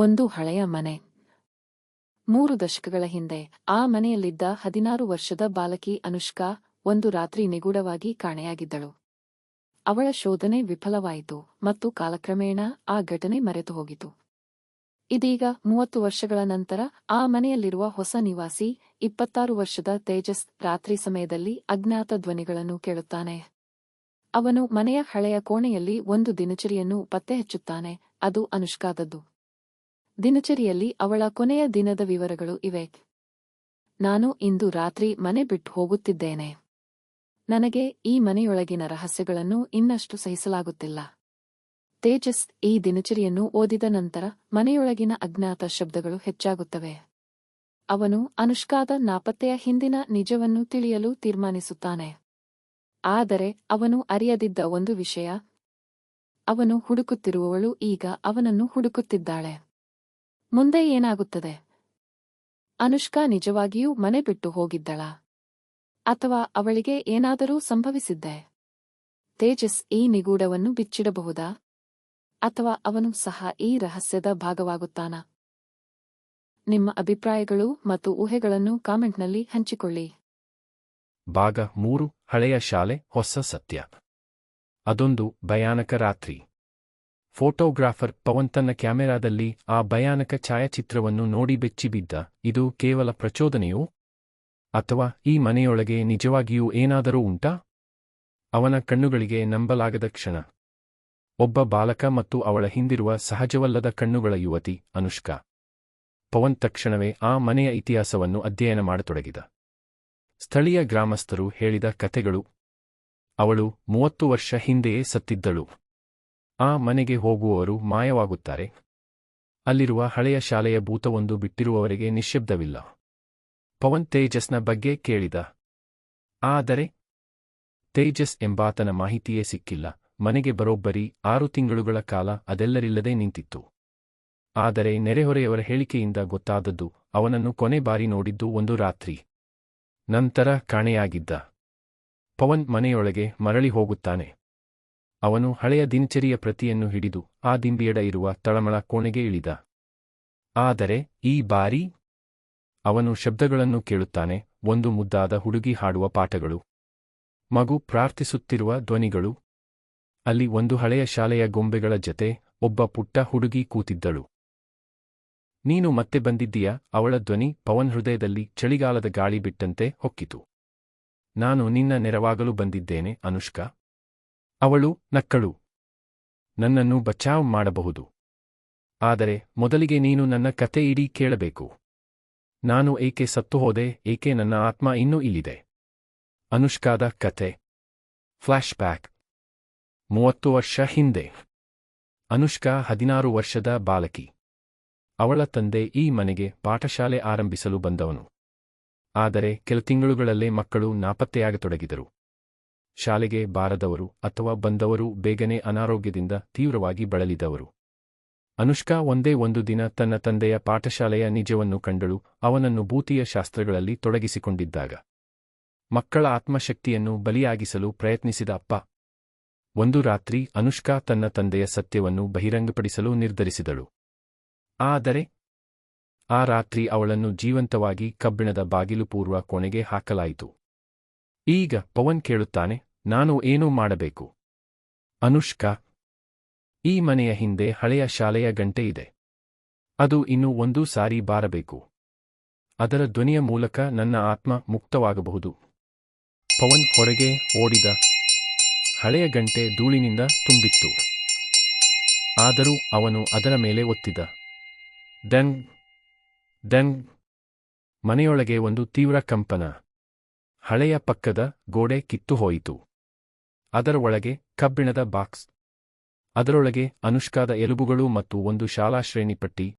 ಒಂದು ಹಳೆಯ ಮನೆ. ಮೂರು ದಶಕಗಳ ಹಿಂದೆ ಆ ಮನೆಯಲ್ಲಿದ್ದ ಹದಿನಾರು ವರ್ಷದ ಬಾಲಕಿ ಅನುಷ್ಕಾ ಒಂದು ರಾತ್ರಿ ನಿಗೂಢವಾಗಿ ಕಾಣೆಯಾಗಿದ್ದಳು. ಅವಳ ಶೋಧನೆ ವಿಫಲವಾಯಿತು ಮತ್ತು ಕಾಲಕ್ರಮೇಣ ಆ ಘಟನೆ ಮರೆತು ಹೋಗಿತು. ಇದೀಗ ಮೂವತ್ತು ವರ್ಷಗಳ ನಂತರ ಆ ಮನೆಯಲ್ಲಿರುವ ಹೊಸ ನಿವಾಸಿ ಇಪ್ಪತ್ತಾರು ವರ್ಷದ ತೇಜಸ್ ರಾತ್ರಿ ಸಮಯದಲ್ಲಿ ಅಜ್ಞಾತ ಧ್ವನಿಗಳನ್ನು ಕೇಳುತ್ತಾನೆ. ಅವನು ಮನೆಯ ಹಳೆಯ ಕೋಣೆಯಲ್ಲಿ ಒಂದು ದಿನಚರಿಯನ್ನು ಪತ್ತೆ ಹಚ್ಚುತ್ತಾನೆ ಅದು ಅನುಷ್ಕಾದದ್ದು. ದಿನಚರಿಯಲ್ಲಿ ಅವಳ ಕೊನೆಯ ದಿನದ ವಿವರಗಳು ಇವೆ. ನಾನು ಇಂದು ರಾತ್ರಿ ಮನೆ ಬಿಟ್ಟು ಹೋಗುತ್ತಿದ್ದೇನೆ. ನನಗೆ ಈ ಮನೆಯೊಳಗಿನ ರಹಸ್ಯಗಳನ್ನು ಇನ್ನಷ್ಟು ಸಹಿಸಲಾಗುತ್ತಿಲ್ಲ. ತೇಜಸ್ ಈ ದಿನಚರಿಯನ್ನು ಓದಿದ ನಂತರ ಮನೆಯೊಳಗಿನ ಅಜ್ಞಾತ ಶಬ್ದಗಳು ಹೆಚ್ಚಾಗುತ್ತವೆ. ಅವನು ಅನುಷ್ಕಾದ ನಾಪತ್ತೆಯ ಹಿಂದಿನ ನಿಜವನ್ನು ತಿಳಿಯಲು ತೀರ್ಮಾನಿಸುತ್ತಾನೆ. ಆದರೆ ಅವನು ಅರಿಯದಿದ್ದ ಒಂದು ವಿಷಯ, ಅವನು ಹುಡುಕುತ್ತಿರುವವಳು ಈಗ ಅವನನ್ನು ಹುಡುಕುತ್ತಿದ್ದಾಳೆ. ಮುಂದೆ ಏನಾಗುತ್ತದೆ? ಅನುಷ್ಕಾ ನಿಜವಾಗಿಯೂ ಮನೆ ಬಿಟ್ಟು ಹೋಗಿದ್ದಳ. ಅಥವಾ ಅವಳಿಗೆ ಏನಾದರೂ ಸಂಭವಿಸಿದ್ದೆ? ತೇಜಸ್ ಈ ನಿಗೂಢವನ್ನು ಬಿಚ್ಚಿಡಬಹುದಾ? ಅಥವಾ ಅವನು ಸಹ ಈ ರಹಸ್ಯದ ಭಾಗವಾಗುತ್ತಾನ? ನಿಮ್ಮ ಅಭಿಪ್ರಾಯಗಳು ಮತ್ತು ಊಹೆಗಳನ್ನು ಕಾಮೆಂಟ್ನಲ್ಲಿ ಹಂಚಿಕೊಳ್ಳಿ. ಭಾಗ ಮೂರು, ಹಳೆಯ ಶಾಲೆ, ಹೊಸ ಸತ್ಯ. ಅದೊಂದು ಭಯಾನಕ ರಾತ್ರಿ. ಫೋಟೋಗ್ರಾಫರ್ ಪವನ್ ತನ್ನ ಕ್ಯಾಮೆರಾದಲ್ಲಿ ಆ ಭಯಾನಕ ಛಾಯಾಚಿತ್ರವನ್ನು ನೋಡಿ ಬೆಚ್ಚಿಬಿದ್ದ. ಇದು ಕೇವಲ ಪ್ರಚೋದನೆಯೋ? ಅಥವಾ ಈ ಮನೆಯೊಳಗೆ ನಿಜವಾಗಿಯೂ ಏನಾದರೂ ಉಂಟಾ? ಅವನ ಕಣ್ಣುಗಳಿಗೆ ನಂಬಲಾಗದ ಕ್ಷಣ. ಒಬ್ಬ ಬಾಲಕ ಮತ್ತು ಅವಳ ಹಿಂದಿರುವ ಸಹಜವಲ್ಲದ ಕಣ್ಣುಗಳ ಯುವತಿ, ಅನುಷ್ಕಾ. ಪವನ್ ತಕ್ಷಣವೇ ಆ ಮನೆಯ ಇತಿಹಾಸವನ್ನು ಅಧ್ಯಯನ ಮಾಡತೊಡಗಿದ. ಸ್ಥಳೀಯ ಗ್ರಾಮಸ್ಥರು ಹೇಳಿದ ಕಥೆಗಳು. ಅವಳು ಮೂವತ್ತು ವರ್ಷ ಹಿಂದೆಯೇ ಸತ್ತಿದ್ದಳು. ಆ ಮನೆಗೆ ಹೋಗುವವರು ಮಾಯವಾಗುತ್ತಾರೆ. ಅಲ್ಲಿರುವ ಹಳೆಯ ಶಾಲೆಯ ಭೂತವೊಂದು ಬಿಟ್ಟಿರುವವರಿಗೆ ನಿಶ್ಶಬ್ದವಿಲ್ಲ ಪವನ್ ತೇಜಸ್ನ ಬಗ್ಗೆ ಕೇಳಿದ. ಆದರೆ ತೇಜಸ್ ಎಂಬಾತನ ಮಾಹಿತಿಯೇ ಸಿಕ್ಕಿಲ್ಲ. ಮನೆಗೆ ಬರೋಬ್ಬರಿ ಆರು ತಿಂಗಳುಗಳ ಕಾಲ ಅದೆಲ್ಲರಿಲ್ಲದೆ ನಿಂತಿತ್ತು. ಆದರೆ ನೆರೆಹೊರೆಯವರ ಹೇಳಿಕೆಯಿಂದ ಗೊತ್ತಾದದ್ದು, ಅವನನ್ನು ಕೊನೆ ಬಾರಿ ನೋಡಿದ್ದು ಒಂದು ರಾತ್ರಿ. ನಂತರ ಕಾಣೆಯಾಗಿದ್ದ. ಪವನ್ ಮನೆಯೊಳಗೆ ಮರಳಿ ಹೋಗುತ್ತಾನೆ. ಅವನು ಹಳೆಯ ದಿನಚರಿಯ ಪ್ರತಿಯನ್ನು ಹಿಡಿದು ಆ ದಿಂಬಿಯಡ ಇರುವ ತಳಮಳ ಕೋಣೆಗೆ ಇಳಿದ. ಆದರೆ ಈ ಬಾರಿ ಅವನು ಶಬ್ದಗಳನ್ನು ಕೇಳುತ್ತಾನೆ, ಒಂದು ಮುದ್ದಾದ ಹುಡುಗಿ ಹಾಡುವ ಪಾಠಗಳು. ಮಗು ಪ್ರಾರ್ಥಿಸುತ್ತಿರುವ ಧ್ವನಿಗಳು. ಅಲ್ಲಿ ಒಂದು ಹಳೆಯ ಶಾಲೆಯ ಗೊಂಬೆಗಳ ಜತೆ ಒಬ್ಬ ಪುಟ್ಟ ಹುಡುಗಿ ಕೂತಿದ್ದಳು. ನೀನು ಮತ್ತೆ ಬಂದಿದ್ದೀಯ? ಅವಳ ಧ್ವನಿ ಪವನ್ ಹೃದಯದಲ್ಲಿ ಚಳಿಗಾಲದ ಗಾಳಿ ಬಿಟ್ಟಂತೆ ಹೊಕ್ಕಿತು. ನಾನು ನಿನ್ನ ನೆರವಾಗಲು ಬಂದಿದ್ದೇನೆ, ಅನುಷ್ಕಾ. ಅವಳು ನಕ್ಕಳು. ನನ್ನನ್ನು ಬಚಾವ್ ಮಾಡಬಹುದು. ಆದರೆ ಮೊದಲಿಗೆ ನೀನು ನನ್ನ ಕತೆ ಇಡೀ ಕೇಳಬೇಕು. ನಾನು ಏಕೆ ಸತ್ತುಹೋದೆ ಏಕೆ ನನ್ನ ಆತ್ಮ ಇನ್ನೂ ಇಲ್ಲಿದೆ? ಅನುಷ್ಕಾದ ಕತೆ ಫ್ಲಾಶ್ ಬ್ಯಾಕ್. ಮೂವತ್ತು ವರ್ಷ ಹಿಂದೆ. ಅನುಷ್ಕಾ ಹದಿನಾರು ವರ್ಷದ ಬಾಲಕಿ. ಅವಳ ತಂದೆ ಈ ಮನೆಗೆ ಪಾಠಶಾಲೆ ಆರಂಭಿಸಲು ಬಂದವನು. ಆದರೆ ಕೆಲ ತಿಂಗಳುಗಳಲ್ಲೇ ಮಕ್ಕಳು ನಾಪತ್ತೆಯಾಗತೊಡಗಿದರು. ಶಾಲೆಗೆ ಬಾರದವರು ಅಥವಾ ಬಂದವರು ಬೇಗನೆ ಅನಾರೋಗ್ಯದಿಂದ ತೀವ್ರವಾಗಿ ಬಳಲಿದವರು. ಅನುಷ್ಕಾ ಒಂದೇ ಒಂದು ದಿನ ತನ್ನ ತಂದೆಯ ಪಾಠಶಾಲೆಯ ನಿಜವನ್ನು ಕಂಡಳು, ಅವನನ್ನು ಭೂತಿಯ ಶಾಸ್ತ್ರಗಳಲ್ಲಿ ತೊಡಗಿಸಿಕೊಂಡಿದ್ದಾಗ. ಮಕ್ಕಳ ಆತ್ಮಶಕ್ತಿಯನ್ನು ಬಲಿಯಾಗಿಸಲು ಪ್ರಯತ್ನಿಸಿದ ಅಪ್ಪ. ಒಂದು ರಾತ್ರಿ ಅನುಷ್ಕಾ ತನ್ನ ತಂದೆಯ ಸತ್ಯವನ್ನು ಬಹಿರಂಗಪಡಿಸಲು ನಿರ್ಧರಿಸಿದಳು. ಆದರೆ, ಆ ರಾತ್ರಿ ಅವಳನ್ನು ಜೀವಂತವಾಗಿ ಕಬ್ಬಿಣದ ಬಾಗಿಲು ಪೂರ್ವ ಕೊನೆಗೆ ಹಾಕಲಾಯಿತು. ಈಗ ಪವನ್ ಕೇಳುತ್ತಾನೆ ನಾನು ಏನೂ ಮಾಡಬೇಕು. ಅನುಷ್ಕಾ, ಈ ಮನೆಯ ಹಿಂದೆ ಹಳೆಯ ಶಾಲೆಯ ಗಂಟೆ ಇದೆ. ಅದು ಇನ್ನೂ ಒಂದು ಸಾರಿ ಬಾರಬೇಕು. ಅದರ ಧ್ವನಿಯ ಮೂಲಕ ನನ್ನ ಆತ್ಮ ಮುಕ್ತವಾಗಬಹುದು. ಪವನ್ ಹೊರಗೆ ಓಡಿದ ಹಳೆಯ ಗಂಟೆ ಧೂಳಿನಿಂದ ತುಂಬಿತ್ತು. ಆದರೂ ಅವನು ಅದರ ಮೇಲೆ ಒತ್ತಿದ. ಡಂಗ್ ಡಂಗ್ ಮನೆಯೊಳಗೆ ಒಂದು ತೀವ್ರ ಕಂಪನ. ಹಳೆಯ ಪಕ್ಕದ ಗೋಡೆ ಕಿತ್ತು ಹೋಯಿತು. ಅದರ ಒಳಗೆ ಕಬ್ಬಿಣದ ಬಾಕ್ಸ್. ಅದರೊಳಗೆ ಅನುಷ್ಕಾದ ಎಲುಬುಗಳು ಮತ್ತು ಒಂದು ಶಾಲಾ ಶ್ರೇಣಿ ಪಟ್ಟಿ.